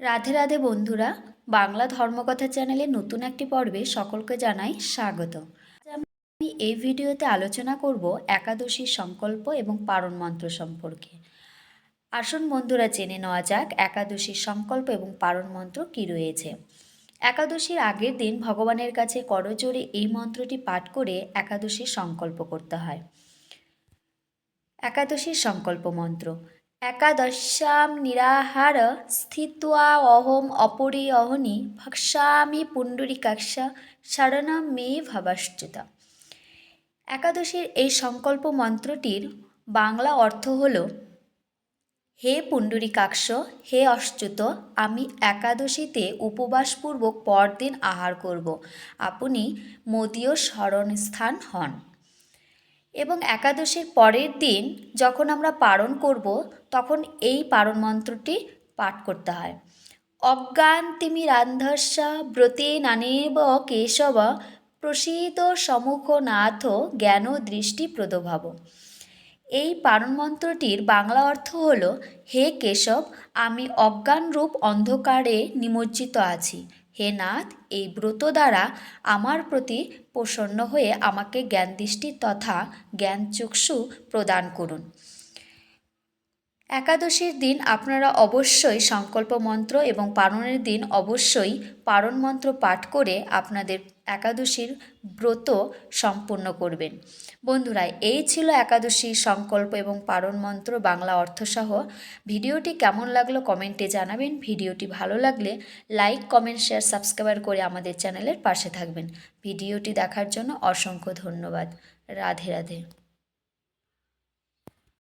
রাধে রাধে বন্ধুরা, বাংলা ধর্মকথা চ্যানেলে নতুন একটি পর্বে সকলকে জানাই স্বাগত। আমি এই ভিডিওতে আলোচনা করব একাদশীর সংকল্প এবং পারণ মন্ত্র সম্পর্কে। আসুন বন্ধুরা, জেনে নেওয়া যাক একাদশীর সংকল্প এবং পারণ মন্ত্র কী রয়েছে। একাদশীর আগের দিন ভগবানের কাছে করজোরে এই মন্ত্রটি পাঠ করে একাদশীর সংকল্প করতে হয়। একাদশীর সংকল্প মন্ত্র একাদশ্যাম নিরাহার স্থিত্বা অহম অপরে অহনি ভক্ষ্যামি পুণ্ডরিকাক্ষা শরণম মে ভবাশ্চিতা একাদশীর এই সংকল্প মন্ত্রটির বাংলা অর্থ হল, হে পুণ্ডরিকাক্ষ, হে অচ্যুত, আমি একাদশীতে উপবাসপূর্বক পরদিন আহার করব। আপনি মদীয় স্মরণস্থান হন। এবং একাদশীর পরের দিন যখন আমরা পারণ করব, তখন এই পারণ মন্ত্রটি পাঠ করতে হয়। অজ্ঞান্তিমিরান্ধস্য ব্রতে নানেব কেশব প্রসীত সমুখ নাথ জ্ঞান দৃষ্টি প্রদভাব। এই পারণ মন্ত্রটির বাংলা অর্থ হল, হে কেশব, আমি অজ্ঞানরূপ অন্ধকারে নিমজ্জিত আছি। হে নাথ, এই ব্রত দ্বারা আমার প্রতি প্রসন্ন হয়ে আমাকে জ্ঞান দৃষ্টি তথা জ্ঞান চক্ষু প্রদান করুন। একাদশীর দিন আপনারা অবশ্যই সংকল্প মন্ত্র এবং পারণের দিন অবশ্যই পারণ মন্ত্র পাঠ করে আপনাদের একাদশীর ব্রত সম্পূর্ণ করবেন। বন্ধুরা, এই ছিল একাদশীর সংকল্প এবং পারণ মন্ত্র বাংলা অর্থসহ। ভিডিওটি কেমন লাগল কমেন্টে জানাবেন। ভিডিওটি ভালো লাগলে লাইক, কমেন্ট, শেয়ার, সাবস্ক্রাইবার করে আমাদের চ্যানেলের পাশে থাকবেন। ভিডিওটি দেখার জন্য অসংখ্য ধন্যবাদ। রাধে রাধে।